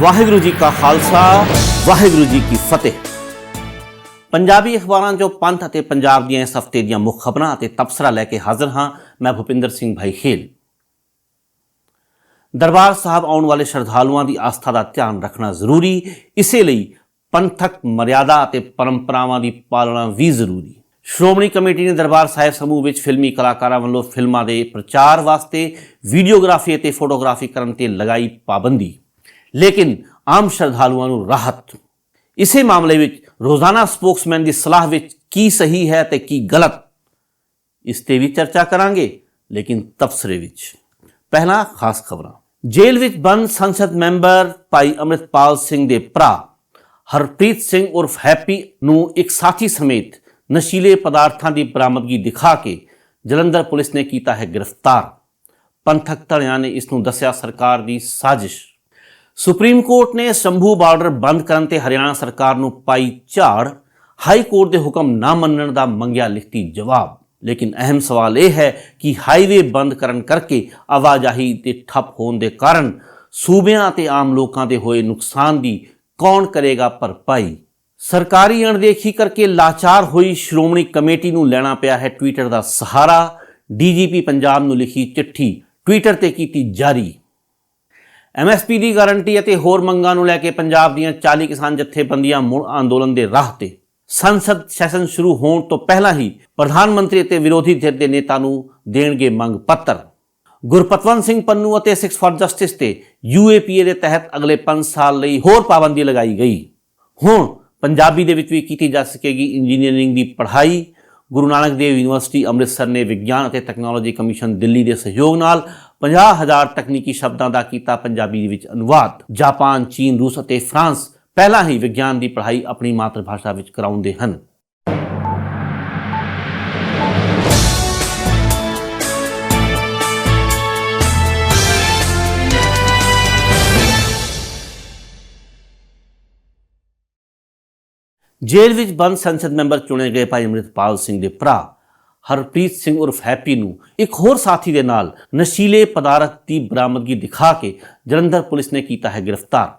ਵਾਹਿਗੁਰੂ ਜੀ ਕਾ ਖਾਲਸਾ, ਵਾਹਿਗੁਰੂ ਜੀ ਕੀ ਫਤਿਹ। ਪੰਜਾਬੀ ਅਖਬਾਰਾਂ 'ਚੋਂ ਪੰਥ ਅਤੇ ਪੰਜਾਬ ਦੀਆਂ ਇਸ ਹਫ਼ਤੇ ਦੀਆਂ ਮੁੱਖ ਖਬਰਾਂ ਅਤੇ ਤਬਸਰਾ ਲੈ ਕੇ ਹਾਜ਼ਰ ਹਾਂ ਮੈਂ ਭੁਪਿੰਦਰ ਸਿੰਘ ਭਾਈ ਖੇਲ। ਦਰਬਾਰ ਸਾਹਿਬ ਆਉਣ ਵਾਲੇ ਸ਼ਰਧਾਲੂਆਂ ਦੀ ਆਸਥਾ ਦਾ ਧਿਆਨ ਰੱਖਣਾ ਜ਼ਰੂਰੀ, ਇਸੇ ਲਈ ਪੰਥਕ ਮਰਿਆਦਾ ਅਤੇ ਪਰੰਪਰਾਵਾਂ ਦੀ ਪਾਲਣਾ ਵੀ ਜ਼ਰੂਰੀ। ਸ਼੍ਰੋਮਣੀ ਕਮੇਟੀ ਨੇ ਦਰਬਾਰ ਸਾਹਿਬ ਸਮੂਹ ਵਿੱਚ ਫਿਲਮੀ ਕਲਾਕਾਰਾਂ ਵੱਲੋਂ ਫਿਲਮਾਂ ਦੇ ਪ੍ਰਚਾਰ ਵਾਸਤੇ ਵੀਡੀਓਗ੍ਰਾਫੀ ਅਤੇ ਫੋਟੋਗ੍ਰਾਫੀ ਕਰਨ ਤੇ ਲਗਾਈ ਪਾਬੰਦੀ। ਲੇਕਿਨ ਆਮ ਸ਼ਰਧਾਲੂਆਂ ਨੂੰ ਰਾਹਤ। ਇਸੇ ਮਾਮਲੇ ਵਿੱਚ ਰੋਜ਼ਾਨਾ ਸਪੋਕਸਮੈਨ ਦੀ ਸਲਾਹ ਵਿੱਚ ਕੀ ਸਹੀ ਹੈ ਤੇ ਕੀ ਗਲਤ, ਇਸ ਤੇ ਵੀ ਚਰਚਾ ਕਰਾਂਗੇ, ਲੇਕਿਨ ਤਬਸਰੇ ਵਿੱਚ। ਪਹਿਲਾ ਖਾਸ ਖਬਰਾਂ। ਜੇਲ੍ਹ ਵਿੱਚ ਬੰਦ ਸੰਸਦ ਮੈਂਬਰ ਭਾਈ ਅੰਮ੍ਰਿਤਪਾਲ ਸਿੰਘ ਦੇ ਭਰਾ ਹਰਪ੍ਰੀਤ ਸਿੰਘ ਉਰਫ ਹੈਪੀ ਨੂੰ ਇੱਕ ਸਾਥੀ ਸਮੇਤ ਨਸ਼ੀਲੇ ਪਦਾਰਥਾਂ ਦੀ ਬਰਾਮਦਗੀ ਦਿਖਾ ਕੇ ਜਲੰਧਰ ਪੁਲਿਸ ਨੇ ਕੀਤਾ ਹੈ ਗ੍ਰਿਫਤਾਰ। ਪੰਥਕ ਧੜਿਆਂ ਨੇ ਇਸ ਨੂੰ ਦੱਸਿਆ ਸਰਕਾਰ ਦੀ ਸਾਜ਼ਿਸ਼। ਸੁਪਰੀਮ ਕੋਰਟ ਨੇ ਸ਼ੰਭੂ ਬਾਰਡਰ ਬੰਦ ਕਰਨ ਤੇ ਹਰਿਆਣਾ ਸਰਕਾਰ ਨੂੰ ਪਾਈ ਝਾੜ, ਹਾਈ ਕੋਰਟ ਦੇ ਹੁਕਮ ਨਾ ਮੰਨਣ ਦਾ ਮੰਗਿਆ ਲਿਖਤੀ ਜਵਾਬ। ਲੇਕਿਨ ਅਹਿਮ ਸਵਾਲ ਇਹ ਹੈ ਕਿ ਹਾਈਵੇ ਬੰਦ ਕਰਨ ਕਰਕੇ ਆਵਾਜਾਈ ਤੇ ਠੱਪ ਹੋਣ ਦੇ ਕਾਰਨ ਸੂਬਿਆਂ ਅਤੇ ਆਮ ਲੋਕਾਂ ਦੇ ਹੋਏ ਨੁਕਸਾਨ ਦੀ ਕੌਣ ਕਰੇਗਾ ਭਰਪਾਈ? ਸਰਕਾਰੀ ਅਣਦੇਖੀ ਕਰਕੇ ਲਾਚਾਰ ਹੋਈ ਸ਼੍ਰੋਮਣੀ ਕਮੇਟੀ ਨੂੰ ਲੈਣਾ ਪਿਆ ਹੈ ਟਵਿੱਟਰ ਦਾ ਸਹਾਰਾ। ਡੀਜੀਪੀ ਪੰਜਾਬ ਨੂੰ ਲਿਖੀ ਚਿੱਠੀ ਟਵਿੱਟਰ ਤੇ ਕੀਤੀ ਜਾਰੀ। ਐਮਐਸਪੀ ਦੀ ਗਾਰੰਟੀ ਅਤੇ ਹੋਰ ਮੰਗਾਂ ਨੂੰ ਲੈ ਕੇ ਪੰਜਾਬ ਦੀਆਂ 40 ਕਿਸਾਨ ਜਥੇਬੰਦੀਆਂ ਮੁੜ ਅੰਦੋਲਨ ਦੇ ਰਾਹ ਤੇ। ਸੰਸਦ ਸੈਸ਼ਨ ਸ਼ੁਰੂ ਹੋਣ ਤੋਂ ਪਹਿਲਾਂ ਹੀ ਪ੍ਰਧਾਨ ਮੰਤਰੀ ਅਤੇ ਵਿਰੋਧੀ ਧਿਰ ਦੇ ਨੇਤਾ ਨੂੰ ਦੇਣਗੇ ਮੰਗ ਪੱਤਰ। ਗੁਰਪਤਵੰਤ ਸਿੰਘ ਪੰਨੂ ਅਤੇ ਸਿਕਸ ਫਾਰ ਜਸਟਿਸ ਤੇ ਯੂਏਪੀਏ ਦੇ ਤਹਿਤ ਅਗਲੇ 5 ਸਾਲ ਲਈ ਹੋਰ ਪਾਬੰਦੀ ਲਗਾਈ ਗਈ। ਹੁਣ ਪੰਜਾਬੀ ਦੇ ਵਿੱਚ ਵੀ ਕੀਤੀ ਜਾ ਸਕੇਗੀ ਇੰਜੀਨੀਅਰਿੰਗ ਦੀ ਪੜ੍ਹਾਈ। ਗੁਰੂ ਨਾਨਕ ਦੇਵ ਯੂਨੀਵਰਸਿਟੀ ਅੰਮ੍ਰਿਤਸਰ ਨੇ ਵਿਗਿਆਨ ਅਤੇ ਟੈਕਨੋਲੋਜੀ ਕਮਿਸ਼ਨ ਦਿੱਲੀ ਦੇ ਸਹਿਯੋਗ ਨਾਲ 50000 ਤਕਨੀਕੀ ਸ਼ਬਦਾਂ ਦਾ ਕੀਤਾ ਪੰਜਾਬੀ ਵਿੱਚ ਅਨੁਵਾਦ। ਜਾਪਾਨ, ਚੀਨ, ਰੂਸ ਅਤੇ ਫਰਾਂਸ ਪਹਿਲਾਂ ਹੀ ਵਿਗਿਆਨ ਦੀ ਪੜ੍ਹਾਈ ਆਪਣੀ ਮਾਤਰ ਭਾਸ਼ਾ ਵਿੱਚ ਕਰਾਉਂਦੇ ਹਨ। ਜੇਲ੍ਹ ਵਿੱਚ ਬੰਦ ਸੰਸਦ ਮੈਂਬਰ ਚੁਣੇ ਗਏ ਭਾਈ ਅੰਮ੍ਰਿਤਪਾਲ ਸਿੰਘ ਦੇ ਭਰਾ। ਹਰਪ੍ਰੀਤ ਸਿੰਘ ਉਰਫ ਹੈਪੀ ਨੂੰ ਇੱਕ ਹੋਰ ਸਾਥੀ ਦੇ ਨਾਲ ਨਸ਼ੀਲੇ ਪਦਾਰਥ ਦੀ ਬਰਾਮਦਗੀ ਦਿਖਾ ਕੇ ਜਲੰਧਰ ਪੁਲਿਸ ਨੇ ਕੀਤਾ ਹੈ ਗ੍ਰਿਫਤਾਰ।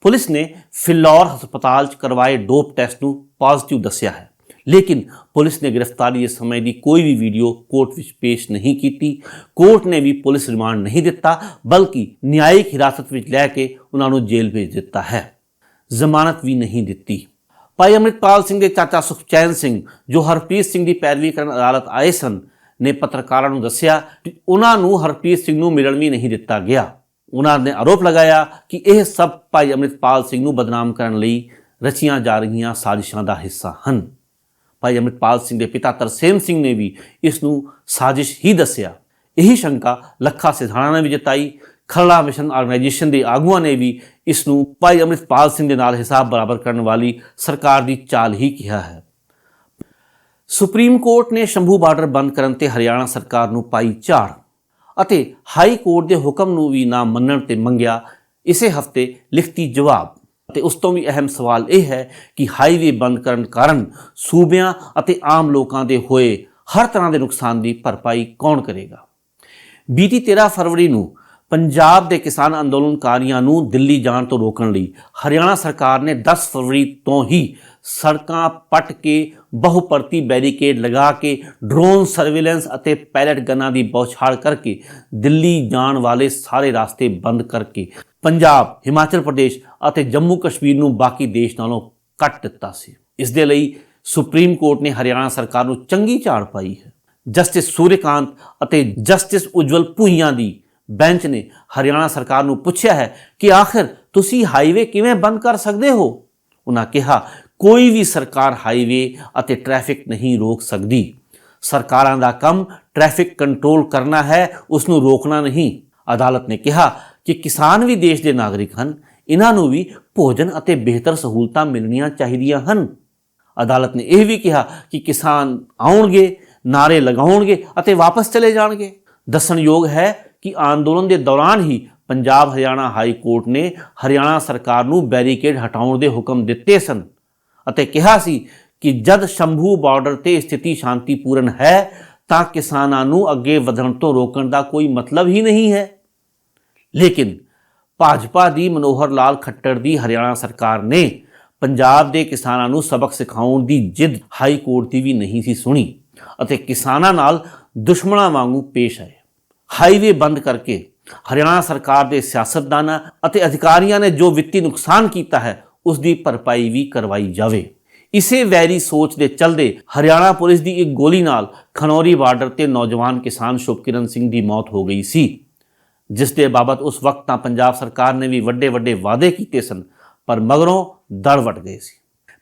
ਪੁਲਿਸ ਨੇ ਫਿਲੌਰ ਹਸਪਤਾਲ 'ਚ ਕਰਵਾਏ ਡੋਪ ਟੈਸਟ ਨੂੰ ਪੋਜ਼ਿਟਿਵ ਦੱਸਿਆ ਹੈ। ਲੇਕਿਨ ਪੁਲਿਸ ਨੇ ਗ੍ਰਿਫਤਾਰੀ ਦੇ ਸਮੇਂ ਦੀ ਕੋਈ ਵੀ ਵੀਡੀਓ ਕੋਰਟ ਵਿੱਚ ਪੇਸ਼ ਨਹੀਂ ਕੀਤੀ। ਕੋਰਟ ਨੇ ਵੀ ਪੁਲਿਸ ਰਿਮਾਂਡ ਨਹੀਂ ਦਿੱਤਾ, ਬਲਕਿ ਨਿਆਇਕ ਹਿਰਾਸਤ ਵਿੱਚ ਲੈ ਕੇ ਉਹਨਾਂ ਨੂੰ ਜੇਲ੍ਹ ਭੇਜ ਦਿੱਤਾ ਹੈ। ਜ਼ਮਾਨਤ ਵੀ ਨਹੀਂ ਦਿੱਤੀ। ਭਾਈ ਅੰਮ੍ਰਿਤਪਾਲ ਸਿੰਘ ਦੇ ਚਾਚਾ ਸੁਖਚੈਨ ਸਿੰਘ, ਜੋ ਹਰਪ੍ਰੀਤ ਸਿੰਘ ਦੀ ਪੈਰਵੀ ਕਰਨ ਅਦਾਲਤ ਆਏ ਸਨ, ਨੇ ਪੱਤਰਕਾਰਾਂ ਨੂੰ ਦੱਸਿਆ ਕਿ ਉਹਨਾਂ ਨੂੰ ਹਰਪ੍ਰੀਤ ਸਿੰਘ ਨੂੰ ਮਿਲਣ ਵੀ ਨਹੀਂ ਦਿੱਤਾ ਗਿਆ। ਉਹਨਾਂ ਨੇ ਆਰੋਪ ਲਗਾਇਆ ਕਿ ਇਹ ਸਭ ਭਾਈ ਅੰਮ੍ਰਿਤਪਾਲ ਸਿੰਘ ਨੂੰ ਬਦਨਾਮ ਕਰਨ ਲਈ ਰਚੀਆਂ ਜਾ ਰਹੀਆਂ ਸਾਜ਼ਿਸ਼ਾਂ ਦਾ ਹਿੱਸਾ ਹਨ। ਭਾਈ ਅੰਮ੍ਰਿਤਪਾਲ ਸਿੰਘ ਦੇ ਪਿਤਾ ਤਰਸੇਮ ਸਿੰਘ ਨੇ ਵੀ ਇਸ ਨੂੰ ਸਾਜ਼ਿਸ਼ ਹੀ ਦੱਸਿਆ। ਇਹੀ ਸ਼ੰਕਾ ਲੱਖਾ ਸਿਧਾਣਾ ਨੇ ਵੀ ਜਤਾਈ। ਖਰੜਾ ਮਿਸ਼ਨ ਆਰਗੇਨਾਈਜੇਸ਼ਨ ਦੇ ਆਗੂਆਂ ਨੇ ਵੀ ਇਸ ਨੂੰ ਭਾਈ ਅੰਮ੍ਰਿਤਪਾਲ ਸਿੰਘ ਦੇ ਨਾਲ ਹਿਸਾਬ ਬਰਾਬਰ ਕਰਨ ਵਾਲੀ ਸਰਕਾਰ ਦੀ ਚਾਲ ਹੀ ਕਿਹਾ ਹੈ। ਸੁਪਰੀਮ ਕੋਰਟ ਨੇ ਸ਼ੰਭੂ ਬਾਰਡਰ ਬੰਦ ਕਰਨ ਤੇ ਹਰਿਆਣਾ ਸਰਕਾਰ ਨੂੰ ਪਾਈ ਝਾੜ ਅਤੇ ਹਾਈ ਕੋਰਟ ਦੇ ਹੁਕਮ ਨੂੰ ਵੀ ਨਾ ਮੰਨਣ ਤੇ ਮੰਗਿਆ, ਇਸੇ ਹਫ਼ਤੇ ਲਿਖਤੀ ਜਵਾਬ। ਅਤੇ ਉਸ ਤੋਂ ਵੀ ਅਹਿਮ ਸਵਾਲ ਇਹ ਹੈ ਕਿ ਹਾਈਵੇ ਬੰਦ ਕਰਨ ਕਾਰਨ ਸੂਬਿਆਂ ਅਤੇ ਆਮ ਲੋਕਾਂ ਦੇ ਹੋਏ ਹਰ ਤਰ੍ਹਾਂ ਦੇ ਨੁਕਸਾਨ ਦੀ ਭਰਪਾਈ ਕੌਣ ਕਰੇਗਾ? ਬੀਤੀ 13 ਫਰਵਰੀ ਨੂੰ ਪੰਜਾਬ ਦੇ ਕਿਸਾਨ ਅੰਦੋਲਨਕਾਰੀਆਂ ਨੂੰ ਦਿੱਲੀ ਜਾਣ ਤੋਂ ਰੋਕਣ ਲਈ ਹਰਿਆਣਾ ਸਰਕਾਰ ਨੇ 10 ਫਰਵਰੀ ਤੋਂ ਹੀ ਸੜਕਾਂ ਪੱਟ ਕੇ ਬਹੁਪਰਤੀ ਬੈਰੀਕੇਡ ਲਗਾ ਕੇ ਡਰੋਨ ਸਰਵੇਲੈਂਸ ਅਤੇ ਪੈਲਟ ਗਨਾਂ ਦੀ ਬੌਛਾਰ ਕਰਕੇ ਦਿੱਲੀ ਜਾਣ ਵਾਲੇ ਸਾਰੇ ਰਸਤੇ ਬੰਦ ਕਰਕੇ ਪੰਜਾਬ, ਹਿਮਾਚਲ ਪ੍ਰਦੇਸ਼ ਅਤੇ ਜੰਮੂ ਕਸ਼ਮੀਰ ਨੂੰ ਬਾਕੀ ਦੇਸ਼ ਨਾਲੋਂ ਕੱਟ ਦਿੱਤਾ ਸੀ। ਇਸ ਦੇ ਲਈ ਸੁਪਰੀਮ ਕੋਰਟ ਨੇ ਹਰਿਆਣਾ ਸਰਕਾਰ ਨੂੰ ਚੰਗੀ ਝਾੜ ਪਾਈ ਹੈ। ਜਸਟਿਸ ਸੂਰਿਆਕਾਂਤ ਅਤੇ ਜਸਟਿਸ ਉਜਵਲ ਭੂਈਆਂ ਦੀ ਬੈਂਚ ਨੇ ਹਰਿਆਣਾ ਸਰਕਾਰ ਨੂੰ ਪੁੱਛਿਆ ਹੈ ਕਿ ਆਖਿਰ ਤੁਸੀਂ ਹਾਈਵੇ ਕਿਵੇਂ ਬੰਦ ਕਰ ਸਕਦੇ ਹੋ? ਉਹਨਾਂ ਕਿਹਾ, ਕੋਈ ਵੀ ਸਰਕਾਰ ਹਾਈਵੇ ਅਤੇ ਟ੍ਰੈਫਿਕ ਨਹੀਂ ਰੋਕ ਸਕਦੀ। ਸਰਕਾਰਾਂ ਦਾ ਕੰਮ ਟ੍ਰੈਫਿਕ ਕੰਟਰੋਲ ਕਰਨਾ ਹੈ, ਉਸ ਨੂੰ ਰੋਕਣਾ ਨਹੀਂ। ਅਦਾਲਤ ਨੇ ਕਿਹਾ ਕਿ ਕਿਸਾਨ ਵੀ ਦੇਸ਼ ਦੇ ਨਾਗਰਿਕ ਹਨ, ਇਹਨਾਂ ਨੂੰ ਵੀ ਭੋਜਨ ਅਤੇ ਬਿਹਤਰ ਸਹੂਲਤਾਂ ਮਿਲਣੀਆਂ ਚਾਹੀਦੀਆਂ ਹਨ। ਅਦਾਲਤ ਨੇ ਇਹ ਵੀ ਕਿਹਾ ਕਿ ਕਿਸਾਨ ਆਉਣਗੇ, ਨਾਰੇ ਲਗਾਉਣਗੇ ਅਤੇ ਵਾਪਸ ਚਲੇ ਜਾਣਗੇ। ਦੱਸਣਯੋਗ ਹੈ ਕਿ ਅੰਦੋਲਨ ਦੇ ਦੌਰਾਨ ਹੀ ਪੰਜਾਬ ਹਰਿਆਣਾ ਹਾਈ ਕੋਰਟ ਨੇ ਹਰਿਆਣਾ ਸਰਕਾਰ ਨੂੰ ਬੈਰੀਕੇਡ ਹਟਾਉਣ ਦੇ ਹੁਕਮ ਦਿੱਤੇ ਸਨ ਅਤੇ ਕਿਹਾ ਸੀ ਕਿ ਜਦ ਸ਼ੰਭੂ ਬਾਰਡਰ ਤੇ ਸਥਿਤੀ ਸ਼ਾਂਤੀਪੂਰਨ ਹੈ ਤਾਂ ਕਿਸਾਨਾਂ ਨੂੰ ਅੱਗੇ ਵਧਣ ਤੋਂ ਰੋਕਣ ਦਾ ਕੋਈ ਮਤਲਬ ਹੀ ਨਹੀਂ ਹੈ। ਲੇਕਿਨ ਭਾਜਪਾ ਦੀ ਮਨੋਹਰ ਲਾਲ ਖੱਟੜ ਦੀ ਹਰਿਆਣਾ ਸਰਕਾਰ ਨੇ ਪੰਜਾਬ ਦੇ ਕਿਸਾਨਾਂ ਨੂੰ ਸਬਕ ਸਿਖਾਉਣ ਦੀ ਜਿੱਦ ਹਾਈ ਕੋਰਟ ਦੀ ਵੀ ਨਹੀਂ ਸੀ ਸੁਣੀ ਅਤੇ ਕਿਸਾਨਾਂ ਨਾਲ ਦੁਸ਼ਮਣਾਂ ਵਾਂਗੂ ਪੇਸ਼ ਆਏ। ਹਾਈਵੇ ਬੰਦ ਕਰਕੇ ਹਰਿਆਣਾ ਸਰਕਾਰ ਦੇ ਸਿਆਸਤਦਾਨਾਂ ਅਤੇ ਅਧਿਕਾਰੀਆਂ ਨੇ ਜੋ ਵਿੱਤੀ ਨੁਕਸਾਨ ਕੀਤਾ ਹੈ ਉਸ ਦੀ ਭਰਪਾਈ ਵੀ ਕਰਵਾਈ ਜਾਵੇ। ਇਸੇ ਵੈਰੀ ਸੋਚ ਦੇ ਚਲਦੇ ਹਰਿਆਣਾ ਪੁਲਿਸ ਦੀ ਇੱਕ ਗੋਲੀ ਨਾਲ ਖਨੌਰੀ ਬਾਰਡਰ ਤੇ ਨੌਜਵਾਨ ਕਿਸਾਨ ਸ਼ੁਭਕਿਰਨ ਸਿੰਘ ਦੀ ਮੌਤ ਹੋ ਗਈ ਸੀ। ਜਿਸ ਦੇ ਬਾਬਤ ਉਸ ਵਕਤ ਤਾਂ ਪੰਜਾਬ ਸਰਕਾਰ ਨੇ ਵੀ ਵੱਡੇ ਵੱਡੇ ਵਾਅਦੇ ਕੀਤੇ ਸਨ, ਪਰ ਮਗਰੋਂ ਦੜ ਵਟ ਗਏ ਸੀ।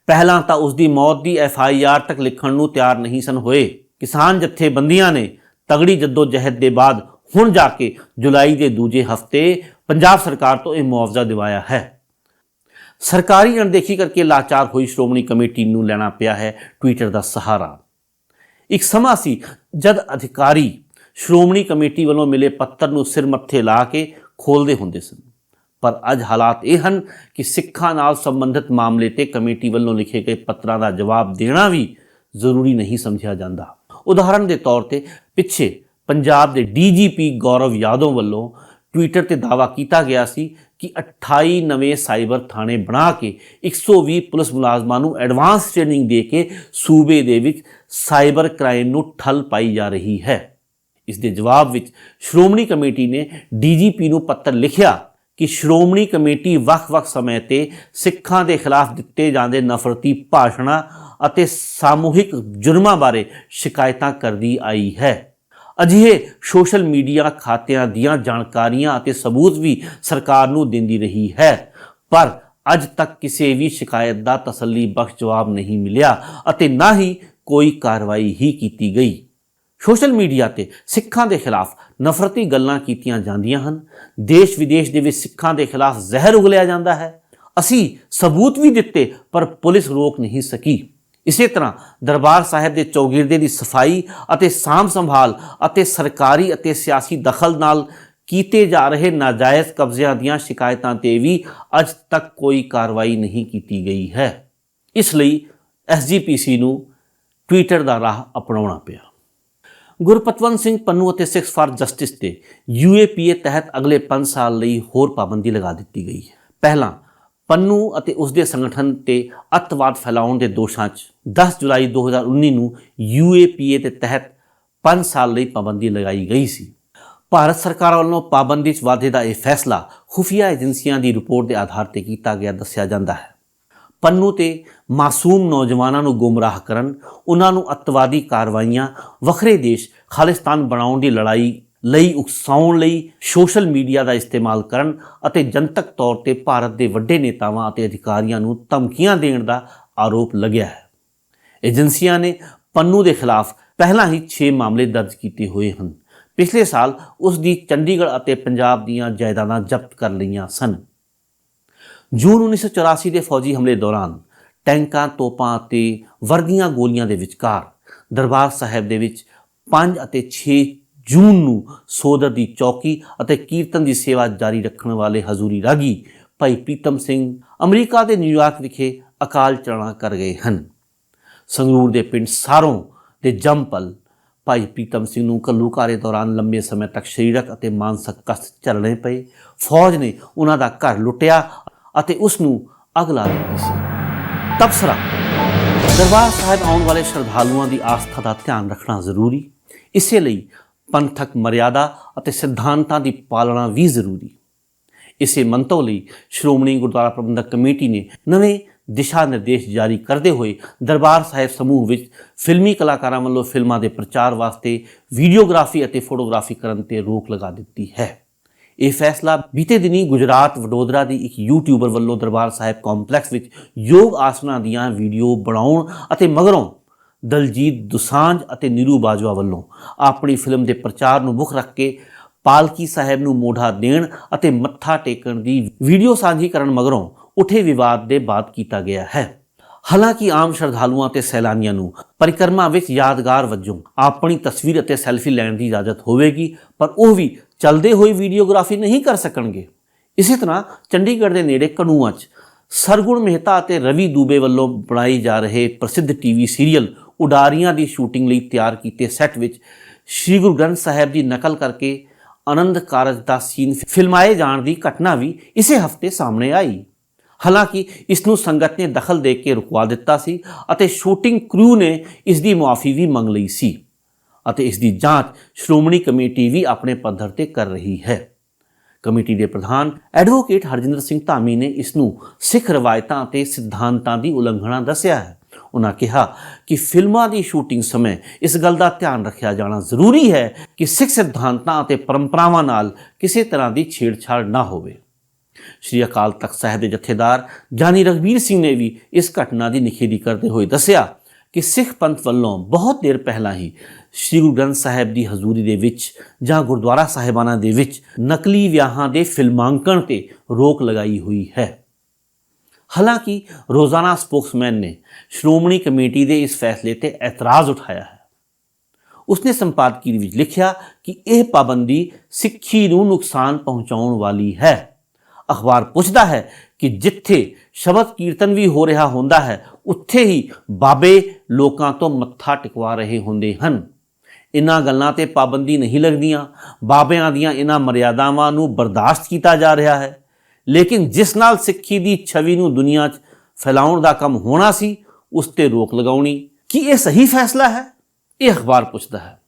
ਪਹਿਲਾਂ ਤਾਂ ਉਸ ਦੀ ਮੌਤ ਦੀ ਐਫ ਆਈ ਆਰ ਤੱਕ ਲਿਖਣ ਨੂੰ ਤਿਆਰ ਨਹੀਂ ਸਨ ਹੋਏ। ਕਿਸਾਨ ਜਥੇਬੰਦੀਆਂ ਨੇ ਤਗੜੀ ਜਹਿਦ ਦੇ ਬਾਅਦ ਹੁਣ ਜਾ ਕੇ ਜੁਲਾਈ ਦੇ ਦੂਜੇ ਹਫ਼ਤੇ ਪੰਜਾਬ ਸਰਕਾਰ ਤੋਂ ਇਹ ਮੁਆਵਜ਼ਾ ਦਿਵਾਇਆ ਹੈ। ਸਰਕਾਰੀ ਅਣਦੇਖੀ ਕਰਕੇ ਲਾਚਾਰ ਹੋਈ ਸ਼੍ਰੋਮਣੀ ਕਮੇਟੀ ਨੂੰ ਲੈਣਾ ਪਿਆ ਹੈ ਟਵਿੱਟਰ ਦਾ ਸਹਾਰਾ। ਇੱਕ ਸਮਾਂ ਸੀ ਜਦ ਅਧਿਕਾਰੀ ਸ਼੍ਰੋਮਣੀ ਕਮੇਟੀ ਵੱਲੋਂ ਮਿਲੇ ਪੱਤਰ ਨੂੰ ਸਿਰ ਮੱਥੇ ਲਾ ਕੇ ਖੋਲਦੇ ਹੁੰਦੇ ਸਨ। ਪਰ ਅੱਜ ਹਾਲਾਤ ਇਹ ਹਨ ਕਿ ਸਿੱਖਾਂ ਨਾਲ ਸੰਬੰਧਿਤ ਮਾਮਲੇ ਤੇ ਕਮੇਟੀ ਵੱਲੋਂ ਲਿਖੇ ਗਏ ਪੱਤਰਾਂ ਦਾ ਜਵਾਬ ਦੇਣਾ ਵੀ ਜ਼ਰੂਰੀ ਨਹੀਂ ਸਮਝਿਆ ਜਾਂਦਾ। ਉਦਾਹਰਣ ਦੇ ਤੌਰ ਤੇ ਪਿੱਛੇ ਪੰਜਾਬ ਦੇ ਡੀਜੀਪੀ ਗੌਰਵ ਯਾਦਵ ਵੱਲੋਂ ਟਵਿੱਟਰ ਤੇ ਦਾਅਵਾ ਕੀਤਾ ਗਿਆ ਸੀ ਕਿ 28 ਨਵੇਂ ਸਾਈਬਰ ਥਾਣੇ ਬਣਾ ਕੇ 120 ਪੁਲਿਸ ਮੁਲਾਜ਼ਮਾਂ ਨੂੰ ਐਡਵਾਂਸ ਟ੍ਰੇਨਿੰਗ ਦੇ ਕੇ ਸੂਬੇ ਦੇ ਵਿੱਚ ਸਾਈਬਰ ਕ੍ਰਾਈਮ ਨੂੰ ਠੱਲ ਪਾਈ ਜਾ ਰਹੀ ਹੈ। ਇਸ ਦੇ ਜਵਾਬ ਵਿੱਚ ਸ਼੍ਰੋਮਣੀ ਕਮੇਟੀ ਨੇ ਡੀਜੀਪੀ ਨੂੰ ਪੱਤਰ ਲਿਖਿਆ ਕਿ ਸ਼੍ਰੋਮਣੀ ਕਮੇਟੀ ਵੱਖ-ਵੱਖ ਸਮੇਂ ਤੇ ਸਿੱਖਾਂ ਦੇ ਖਿਲਾਫ ਦਿੱਤੇ ਜਾਂਦੇ ਨਫ਼ਰਤੀ ਭਾਸ਼ਣਾਂ ਅਤੇ ਸਾਮੂਹਿਕ ਜੁਰਮਾਂ ਬਾਰੇ ਸ਼ਿਕਾਇਤਾਂ ਕਰਦੀ ਆਈ ਹੈ। ਅਜਿਹੇ ਸੋਸ਼ਲ ਮੀਡੀਆ ਖਾਤਿਆਂ ਦੀਆਂ ਜਾਣਕਾਰੀਆਂ ਅਤੇ ਸਬੂਤ ਵੀ ਸਰਕਾਰ ਨੂੰ ਦਿੰਦੀ ਰਹੀ ਹੈ। ਪਰ ਅੱਜ ਤੱਕ ਕਿਸੇ ਵੀ ਸ਼ਿਕਾਇਤ ਦਾ ਤਸੱਲੀ ਬਖਸ਼ ਜਵਾਬ ਨਹੀਂ ਮਿਲਿਆ ਅਤੇ ਨਾ ਹੀ ਕੋਈ ਕਾਰਵਾਈ ਹੀ ਕੀਤੀ ਗਈ। ਸੋਸ਼ਲ ਮੀਡੀਆ ਤੇ ਸਿੱਖਾਂ ਦੇ ਖਿਲਾਫ ਨਫ਼ਰਤੀ ਗੱਲਾਂ ਕੀਤੀਆਂ ਜਾਂਦੀਆਂ ਹਨ। ਦੇਸ਼ ਵਿਦੇਸ਼ ਦੇ ਵਿੱਚ ਸਿੱਖਾਂ ਦੇ ਖਿਲਾਫ ਜ਼ਹਿਰ ਉਗਲਿਆ ਜਾਂਦਾ ਹੈ। ਅਸੀਂ ਸਬੂਤ ਵੀ ਦਿੱਤੇ ਪਰ ਪੁਲਿਸ ਰੋਕ ਨਹੀਂ ਸਕੀ। ਇਸੇ ਤਰ੍ਹਾਂ ਦਰਬਾਰ ਸਾਹਿਬ ਦੇ ਚੌਗਿਰਦੇ ਦੀ ਸਫ਼ਾਈ ਅਤੇ ਸਾਂਭ ਸੰਭਾਲ ਅਤੇ ਸਰਕਾਰੀ ਅਤੇ ਸਿਆਸੀ ਦਖਲ ਨਾਲ ਕੀਤੇ ਜਾ ਰਹੇ ਨਾਜਾਇਜ਼ ਕਬਜ਼ਿਆਂ ਦੀਆਂ ਸ਼ਿਕਾਇਤਾਂ ਤੇ ਵੀ ਅੱਜ ਤੱਕ ਕੋਈ ਕਾਰਵਾਈ ਨਹੀਂ ਕੀਤੀ ਗਈ ਹੈ। ਇਸ ਲਈ ਐਸਜੀਪੀਸੀ ਨੂੰ ਟਵਿੱਟਰ ਦਾ ਰਾਹ ਅਪਣਾਉਣਾ ਪਿਆ। ਗੁਰਪਤਵੰਤ ਸਿੰਘ ਪੰਨੂ ਅਤੇ ਸਿਕਸ ਫਾਰ ਜਸਟਿਸ ਤੇ ਯੂਏਪੀਏ ਤਹਿਤ ਅਗਲੇ 5 ਸਾਲ ਲਈ ਹੋਰ ਪਾਬੰਦੀ ਲਗਾ ਦਿੱਤੀ ਗਈ ਹੈ। ਪਹਿਲਾਂ ਪੰਨੂ ਅਤੇ ਉਸ ਦੇ ਸੰਗਠਨ ਤੇ ਅੱਤਵਾਦ ਫੈਲਾਉਣ ਦੇ ਦੋਸ਼ਾਂ 'ਚ 10 ਜੁਲਾਈ 2019 ਨੂੰ ਯੂਏਪੀਏ ਦੇ ਤਹਿਤ 5 ਸਾਲ ਲਈ ਪਾਬੰਦੀ ਲਗਾਈ ਗਈ ਸੀ। ਭਾਰਤ ਸਰਕਾਰ ਵੱਲੋਂ ਪਾਬੰਦੀ 'ਚ ਵਾਧੇ ਦਾ ਇਹ ਫੈਸਲਾ ਖੁਫੀਆ ਏਜੰਸੀਆਂ ਦੀ ਰਿਪੋਰਟ ਦੇ ਆਧਾਰ ਤੇ ਕੀਤਾ ਗਿਆ ਦੱਸਿਆ ਜਾਂਦਾ ਹੈ। ਪੰਨੂ ਤੇ ਮਾਸੂਮ ਨੌਜਵਾਨਾਂ ਨੂੰ ਗੁੰਮਰਾਹ ਕਰਨ, ਉਹਨਾਂ ਨੂੰ ਅੱਤਵਾਦੀ ਕਾਰਵਾਈਆਂ, ਵੱਖਰੇ ਦੇਸ਼ ਖਾਲਿਸਤਾਨ ਬਣਾਉਣ ਦੀ ਲੜਾਈ ਲਈ ਉਕਸਾਉਣ ਲਈ ਸੋਸ਼ਲ ਮੀਡੀਆ ਦਾ ਇਸਤੇਮਾਲ ਕਰਨ ਅਤੇ ਜਨਤਕ ਤੌਰ ਤੇ ਭਾਰਤ ਦੇ ਵੱਡੇ ਨੇਤਾਵਾਂ ਅਤੇ ਅਧਿਕਾਰੀਆਂ ਨੂੰ ਧਮਕੀਆਂ ਦੇਣ ਦਾ ਆਰੋਪ ਲੱਗਿਆ ਹੈ। ਏਜੰਸੀਆਂ ਨੇ ਪੰਨੂ ਦੇ ਖਿਲਾਫ ਪਹਿਲਾਂ ਹੀ 6 ਮਾਮਲੇ ਦਰਜ ਕੀਤੇ ਹੋਏ ਹਨ। ਪਿਛਲੇ ਸਾਲ ਉਸ ਦੀ ਚੰਡੀਗੜ੍ਹ ਅਤੇ ਪੰਜਾਬ ਦੀਆਂ ਜਾਇਦਾਦਾਂ ਜ਼ਬਤ ਕਰ ਲਈਆਂ ਸਨ। ਜੂਨ 1984 ਦੇ ਫੌਜੀ ਹਮਲੇ ਦੌਰਾਨ ਟੈਂਕਾਂ, ਤੋਪਾਂ ਅਤੇ ਵਰਦੀਆਂ ਗੋਲੀਆਂ ਦੇ ਵਿਚਕਾਰ ਦਰਬਾਰ ਸਾਹਿਬ ਦੇ ਵਿੱਚ 5 ਅਤੇ 6 ਜੂਨ ਨੂੰ ਸੋਦਰ ਦੀ ਚੌਕੀ ਅਤੇ ਕੀਰਤਨ ਦੀ ਸੇਵਾ ਜਾਰੀ ਰੱਖਣ ਵਾਲੇ ਹਜ਼ੂਰੀ ਰਾਗੀ ਭਾਈ ਪ੍ਰੀਤਮ ਸਿੰਘ ਅਮਰੀਕਾ ਦੇ ਨਿਊਯਾਰਕ ਵਿਖੇ ਅਕਾਲ ਚਲਾਣਾ ਕਰ ਗਏ ਹਨ। ਸੰਗਰੂਰ ਦੇ ਪਿੰਡ ਸਾਰੋਂ ਦੇ ਜੰਪਲ ਭਾਈ ਪ੍ਰੀਤਮ ਸਿੰਘ ਨੂੰ ਘੱਲੂਘਾਰੇ ਦੌਰਾਨ ਲੰਬੇ ਸਮੇਂ ਤੱਕ ਸਰੀਰਕ ਅਤੇ ਮਾਨਸਿਕ ਕਸ਼ਟ ਝੱਲਣੇ ਪਏ। ਫੌਜ ਨੇ ਉਹਨਾਂ ਦਾ ਘਰ ਲੁੱਟਿਆ ਅਤੇ ਉਸ ਨੂੰ ਅੱਗ ਲਾ ਦਿੱਤੀ ਸੀ ਤਬਸਰਾ। ਦਰਬਾਰ ਸਾਹਿਬ ਆਉਣ ਵਾਲੇ ਸ਼ਰਧਾਲੂਆਂ ਦੀ ਆਸਥਾ ਦਾ ਧਿਆਨ ਰੱਖਣਾ ਜ਼ਰੂਰੀ। ਇਸੇ ਲਈ ਪੰਥਕ ਮਰਿਆਦਾ ਅਤੇ ਸਿਧਾਂਤਾਂ ਦੀ ਪਾਲਣਾ ਵੀ ਜ਼ਰੂਰੀ। ਇਸੇ ਮੰਤਵ ਲਈ ਸ਼੍ਰੋਮਣੀ ਗੁਰਦੁਆਰਾ ਪ੍ਰਬੰਧਕ ਕਮੇਟੀ ਨੇ ਨਵੇਂ ਦਿਸ਼ਾ ਨਿਰਦੇਸ਼ ਜਾਰੀ ਕਰਦੇ ਹੋਏ ਦਰਬਾਰ ਸਾਹਿਬ ਸਮੂਹ ਵਿੱਚ ਫਿਲਮੀ ਕਲਾਕਾਰਾਂ ਵੱਲੋਂ ਫਿਲਮਾਂ ਦੇ ਪ੍ਰਚਾਰ ਵਾਸਤੇ ਵੀਡੀਓਗ੍ਰਾਫੀ ਅਤੇ ਫੋਟੋਗ੍ਰਾਫੀ ਕਰਨ ਤੇ ਰੋਕ ਲਗਾ ਦਿੱਤੀ ਹੈ। ਇਹ ਫੈਸਲਾ ਬੀਤੇ ਦਿਨੀ ਗੁਜਰਾਤ ਵਡੋਦਰਾ ਦੀ ਇੱਕ ਯੂਟਿਊਬਰ ਵੱਲੋਂ ਦਰਬਾਰ ਸਾਹਿਬ ਕੰਪਲੈਕਸ ਵਿੱਚ ਯੋਗ ਆਸਨਾਂ ਦੀਆਂ ਵੀਡੀਓ ਬਣਾਉਣ ਅਤੇ ਮਗਰੋਂ ਦਲਜੀਤ ਦੁਸਾਂਝ ਅਤੇ ਨੀਰੂ ਬਾਜਵਾ ਵੱਲੋਂ ਆਪਣੀ ਫਿਲਮ ਦੇ ਪ੍ਰਚਾਰ ਨੂੰ ਮੁੱਖ ਰੱਖ ਕੇ ਪਾਲਕੀ ਸਾਹਿਬ ਨੂੰ ਮੋਢਾ ਦੇਣ ਅਤੇ ਮੱਥਾ ਟੇਕਣ ਦੀ ਵੀਡੀਓ ਸਾਂਝੀ ਕਰਨ ਮਗਰੋਂ ਉਠੇ ਵਿਵਾਦ ਦੇ ਬਾਅਦ ਕੀਤਾ ਗਿਆ ਹੈ। ਹਾਲਾਂਕਿ ਆਮ ਸ਼ਰਧਾਲੂਆਂ ਤੇ ਸੈਲਾਨੀਆਂ ਨੂੰ ਪਰਿਕਰਮਾ ਵਿੱਚ ਯਾਦਗਾਰ ਵਜੋਂ ਆਪਣੀ ਤਸਵੀਰ ਅਤੇ ਸੈਲਫੀ ਲੈਣ ਦੀ ਇਜਾਜ਼ਤ ਹੋਵੇਗੀ, ਪਰ ਉਹ ਵੀ ਚਲਦੇ ਹੋਏ ਵੀਡੀਓਗ੍ਰਾਫੀ ਨਹੀਂ ਕਰ ਸਕਣਗੇ। ਇਸੇ ਤਰ੍ਹਾਂ ਚੰਡੀਗੜ੍ਹ ਦੇ ਨੇੜੇ ਕਨੂਆ 'ਚ ਸਰਗੁਣ ਮਹਿਤਾ ਅਤੇ ਰਵੀ ਦੂਬੇ ਵੱਲੋਂ ਬਣਾਈ ਜਾ ਰਹੇ ਪ੍ਰਸਿੱਧ ਟੀਵੀ ਸੀਰੀਅਲ ਉਡਾਰੀਆਂ ਦੀ ਸ਼ੂਟਿੰਗ ਲਈ ਤਿਆਰ ਕੀਤੇ ਸੈੱਟ ਵਿੱਚ ਸ੍ਰੀ ਗੁਰੂ ਗ੍ਰੰਥ ਸਾਹਿਬ ਦੀ ਨਕਲ ਕਰਕੇ ਆਨੰਦ ਕਾਰਜ ਦਾ ਸੀਨ ਫਿਲਮਾਏ ਜਾਣ ਦੀ ਘਟਨਾ ਵੀ ਇਸੇ ਹਫ਼ਤੇ ਸਾਹਮਣੇ ਆਈ। ਹਾਲਾਂਕਿ ਇਸ ਨੂੰ ਸੰਗਤ ਨੇ ਦਖਲ ਦੇ ਕੇ ਰੁਕਵਾ ਦਿੱਤਾ ਸੀ ਅਤੇ ਸ਼ੂਟਿੰਗ ਕਰੂ ਨੇ ਇਸ ਦੀ ਮੁਆਫੀ ਵੀ ਮੰਗ ਲਈ ਸੀ ਅਤੇ ਇਸ ਦੀ ਜਾਂਚ ਸ਼੍ਰੋਮਣੀ ਕਮੇਟੀ ਵੀ ਆਪਣੇ ਪੱਧਰ ਤੇ ਕਰ ਰਹੀ ਹੈ। ਕਮੇਟੀ ਦੇ ਪ੍ਰਧਾਨ ਐਡਵੋਕੇਟ ਹਰਜਿੰਦਰ ਸਿੰਘ ਧਾਮੀ ਨੇ ਇਸ ਨੂੰ ਸਿੱਖ ਰਵਾਇਤਾਂ ਅਤੇ ਸਿਧਾਂਤਾਂ ਦੀ ਉਲੰਘਣਾ ਦੱਸਿਆ ਹੈ। ਉਹਨਾਂ ਕਿਹਾ ਕਿ ਫਿਲਮਾਂ ਦੀ ਸ਼ੂਟਿੰਗ ਸਮੇਂ ਇਸ ਗੱਲ ਦਾ ਧਿਆਨ ਰੱਖਿਆ ਜਾਣਾ ਜ਼ਰੂਰੀ ਹੈ ਕਿ ਸਿੱਖ ਸਿਧਾਂਤਾਂ ਅਤੇ ਪਰੰਪਰਾਵਾਂ ਨਾਲ ਕਿਸੇ ਤਰ੍ਹਾਂ ਦੀ ਛੇੜਛਾੜ ਨਾ ਹੋਵੇ। ਸ਼੍ਰੀ ਅਕਾਲ ਤਖਤ ਸਾਹਿਬ ਦੇ ਜਥੇਦਾਰ ਜਾਨੀ ਰਘਬੀਰ ਸਿੰਘ ਨੇ ਵੀ ਇਸ ਘਟਨਾ ਦੀ ਨਿਖੇਧੀ ਕਰਦੇ ਹੋਏ ਦੱਸਿਆ ਕਿ ਸਿੱਖ ਪੰਥ ਵੱਲੋਂ ਬਹੁਤ ਦੇਰ ਪਹਿਲਾਂ ਹੀ ਸ਼੍ਰੀ ਗੁਰੂ ਗ੍ਰੰਥ ਸਾਹਿਬ ਦੀ ਹਜ਼ੂਰੀ ਦੇ ਵਿੱਚ ਜਾਂ ਗੁਰਦੁਆਰਾ ਸਾਹਿਬਾਨਾਂ ਦੇ ਵਿੱਚ ਨਕਲੀ ਵਿਆਹਾਂ ਦੇ ਫਿਲਮਾਂਕਣ ਤੇ ਰੋਕ ਲਗਾਈ ਹੋਈ ਹੈ। ਹਾਲਾਂਕਿ ਰੋਜ਼ਾਨਾ ਸਪੋਕਸਮੈਨ ਨੇ ਸ਼੍ਰੋਮਣੀ ਕਮੇਟੀ ਦੇ ਇਸ ਫੈਸਲੇ ਤੇ ਇਤਰਾਜ਼ ਉਠਾਇਆ ਹੈ। ਉਸਨੇ ਸੰਪਾਦਕੀ ਵਿੱਚ ਲਿਖਿਆ ਕਿ ਇਹ ਪਾਬੰਦੀ ਸਿੱਖੀ ਨੂੰ ਨੁਕਸਾਨ ਪਹੁੰਚਾਉਣ ਵਾਲੀ ਹੈ। ਅਖਬਾਰ ਪੁੱਛਦਾ ਹੈ ਕਿ ਜਿੱਥੇ ਸ਼ਬਦ ਕੀਰਤਨ ਵੀ ਹੋ ਰਿਹਾ ਹੁੰਦਾ ਹੈ, ਉੱਥੇ ਹੀ ਬਾਬੇ ਲੋਕਾਂ ਤੋਂ ਮੱਥਾ ਟਿਕਵਾ ਰਹੇ ਹੁੰਦੇ ਹਨ। ਇਨ੍ਹਾਂ ਗੱਲਾਂ ਤੇ ਪਾਬੰਦੀ ਨਹੀਂ ਲੱਗਦੀਆਂ। ਬਾਬਿਆਂ ਦੀਆਂ ਇਨ੍ਹਾਂ ਮਰਿਆਦਾਵਾਂ ਨੂੰ ਬਰਦਾਸ਼ਤ ਕੀਤਾ ਜਾ ਰਿਹਾ ਹੈ। ਲੇਕਿਨ ਜਿਸ ਨਾਲ ਸਿੱਖੀ ਦੀ ਛਵੀ ਨੂੰ ਦੁਨੀਆ 'ਚ ਫੈਲਾਉਣ ਦਾ ਕੰਮ ਹੋਣਾ ਸੀ, ਉਸ ਤੇ ਰੋਕ ਲਗਾਉਣੀ। ਕੀ ਇਹ ਸਹੀ ਫੈਸਲਾ ਹੈ? ਇਹ ਅਖਬਾਰ ਪੁੱਛਦਾ ਹੈ।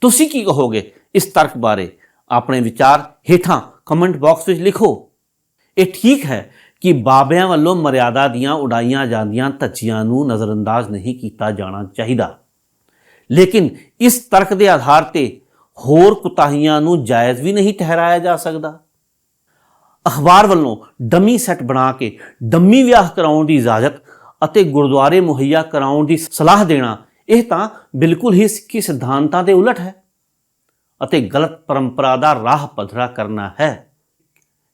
ਤੁਸੀਂ ਕੀ ਕਹੋਗੇ ਇਸ ਤਰਕ ਬਾਰੇ? ਆਪਣੇ ਵਿਚਾਰ ਹੇਠਾਂ ਕਮੈਂਟ ਬਾਕਸ ਵਿੱਚ ਲਿਖੋ। ਇਹ ਠੀਕ ਹੈ ਕਿ ਬਾਬਿਆਂ ਵੱਲੋਂ ਮਰਿਆਦਾ ਦੀਆਂ ਉਡਾਈਆਂ ਜਾਂਦੀਆਂ ਧੱਜੀਆਂ ਨੂੰ ਨਜ਼ਰਅੰਦਾਜ਼ ਨਹੀਂ ਕੀਤਾ ਜਾਣਾ ਚਾਹੀਦਾ। ਲੇਕਿਨ ਇਸ ਤਰਕ ਦੇ ਆਧਾਰ ਤੇ ਹੋਰ ਕੁਤਾਹੀਆਂ ਨੂੰ ਜਾਇਜ਼ ਵੀ ਨਹੀਂ ਠਹਿਰਾਇਆ ਜਾ ਸਕਦਾ। ਅਖਬਾਰ ਵੱਲੋਂ ਡਮੀ ਸੈੱਟ ਬਣਾ ਕੇ ਡੰਮੀ ਵਿਆਹ ਕਰਾਉਣ ਦੀ ਇਜਾਜ਼ਤ ਅਤੇ ਗੁਰਦੁਆਰੇ ਮੁਹੱਈਆ ਕਰਾਉਣ ਦੀ ਸਲਾਹ ਦੇਣਾ, ਇਹ ਤਾਂ ਬਿਲਕੁਲ ਹੀ ਸਿੱਖੀ ਸਿਧਾਂਤਾਂ ਦੇ ਉਲਟ ਹੈ ਅਤੇ ਗਲਤ ਪਰੰਪਰਾ ਦਾ ਰਾਹ ਪੱਧਰਾ ਕਰਨਾ ਹੈ।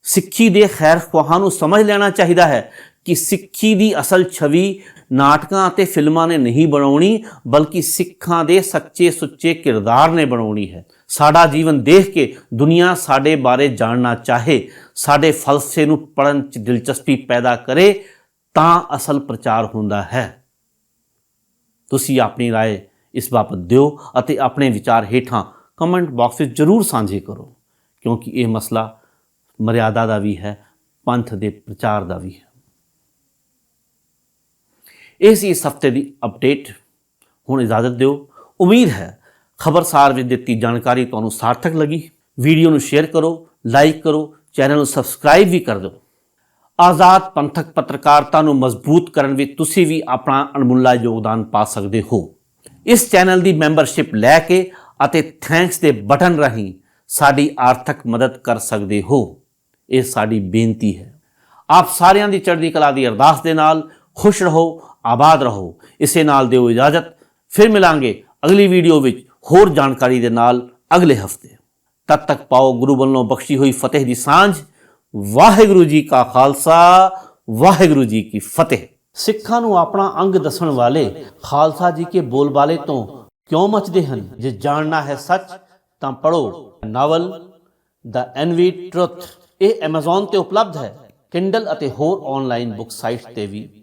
ਸਿੱਖੀ ਦੇ ਖੈਰ ਖਵਾਹਾਂ ਨੂੰ ਸਮਝ ਲੈਣਾ ਚਾਹੀਦਾ ਹੈ ਕਿ ਸਿੱਖੀ ਦੀ ਅਸਲ ਛਵੀ ਨਾਟਕਾਂ ਅਤੇ ਫਿਲਮਾਂ ਨੇ ਨਹੀਂ ਬਣਾਉਣੀ ਬਲਕਿ ਸਿੱਖਾਂ ਦੇ ਸੱਚੇ ਸੁੱਚੇ ਕਿਰਦਾਰ ਨੇ ਬਣਾਉਣੀ ਹੈ ਸਾਡਾ ਜੀਵਨ ਦੇਖ ਕੇ ਦੁਨੀਆ ਸਾਡੇ ਬਾਰੇ ਜਾਣਨਾ ਚਾਹੇ ਸਾਡੇ ਫਲਸਫੇ ਨੂੰ ਪੜਨ 'ਚ ਦਿਲਚਸਪੀ ਪੈਦਾ ਕਰੇ ਤਾਂ ਅਸਲ ਪ੍ਰਚਾਰ ਹੁੰਦਾ ਹੈ ਤੁਸੀਂ ਆਪਣੀ رائے ਇਸ ਬਾਬਤ ਦਿਓ ਅਤੇ ਆਪਣੇ ਵਿਚਾਰ ਹੇਠਾਂ ਕਮੈਂਟ ਬਾਕਸ ਵਿੱਚ ਜ਼ਰੂਰ ਸਾਂਝੇ ਕਰੋ ਕਿਉਂਕਿ ਇਹ ਮਸਲਾ ਮਰਿਆਦਾ ਦਾ ਵੀ ਹੈ ਪੰਥ ਦੇ ਪ੍ਰਚਾਰ ਦਾ ਵੀ ਹੈ ਇਹ ਸੀ ਇਸ ਹਫ਼ਤੇ ਦੀ ਅਪਡੇਟ। ਹੁਣ ਇਜਾਜ਼ਤ ਦਿਓ। ਉਮੀਦ ਹੈ ਖਬਰਸਾਰ ਵਿੱਚ ਦਿੱਤੀ ਜਾਣਕਾਰੀ ਤੁਹਾਨੂੰ ਸਾਰਥਕ ਲੱਗੀ। ਵੀਡੀਓ ਨੂੰ ਸ਼ੇਅਰ ਕਰੋ, ਲਾਈਕ ਕਰੋ, ਚੈਨਲ ਨੂੰ ਸਬਸਕ੍ਰਾਈਬ ਵੀ ਕਰ ਦਿਓ। ਆਜ਼ਾਦ ਪੰਥਕ ਪੱਤਰਕਾਰਤਾ ਨੂੰ ਮਜ਼ਬੂਤ ਕਰਨ ਵਿੱਚ ਤੁਸੀਂ ਵੀ ਆਪਣਾ ਅਣਮੁੱਲਾ ਯੋਗਦਾਨ ਪਾ ਸਕਦੇ ਹੋ। ਇਸ ਚੈਨਲ ਦੀ ਮੈਂਬਰਸ਼ਿਪ ਲੈ ਕੇ ਅਤੇ ਥੈਂਕਸ ਦੇ ਬਟਨ ਰਾਹੀਂ ਸਾਡੀ ਆਰਥਿਕ ਮਦਦ ਕਰ ਸਕਦੇ ਹੋ। ਇਹ ਸਾਡੀ ਬੇਨਤੀ ਹੈ। ਆਪ ਸਾਰਿਆਂ ਦੀ ਚੜ੍ਹਦੀ ਕਲਾ ਦੀ ਅਰਦਾਸ ਦੇ ਨਾਲ ਖੁਸ਼ ਰਹੋ, ਆਬਾਦ ਰਹੋ। ਇਸੇ ਨਾਲ ਦਿਓ ਇਜਾਜ਼ਤ। ਫਿਰ ਮਿਲਾਂਗੇ ਅਗਲੀ ਵੀਡੀਓ ਵਿੱਚ ਹੋਰ ਜਾਣਕਾਰੀ ਦੇ ਨਾਲ ਅਗਲੇ ਹਫ਼ਤੇ। ਤਦ ਤੱਕ ਪਾਓ ਗੁਰੂ ਵੱਲੋਂ ਬਖਸ਼ੀ ਹੋਈ ਫਤਿਹ ਦੀ ਸਾਂਝ। ਵਾਹਿਗੁਰੂ ਜੀ ਕਾ ਖਾਲਸਾ, ਵਾਹਿਗੁਰੂ ਜੀ ਕੀ ਫਤਿਹ। ਸਿੱਖਾਂ ਨੂੰ ਆਪਣਾ ਅੰਗ ਦੱਸਣ ਵਾਲੇ ਖਾਲਸਾ ਜੀ ਕੇ ਬੋਲਬਾਲੇ ਤੋਂ ਕਿਉਂ ਮਚਦੇ ਹਨ? ਜੇ ਜਾਣਨਾ ਹੈ ਸੱਚ, ਤਾਂ ਪੜੋ ਨਾਵਲ, ਦਾ ਐਨਵੀ ਟਰੁੱਥ। ਇਹ Amazon ਤੇ ਉਪਲਬਧ ਹੈ। Kindle ਅਤੇ ਹੋਰ ਆਨਲਾਈਨ ਬੁੱਕ ਸਾਈਟ ਤੇ ਵੀ।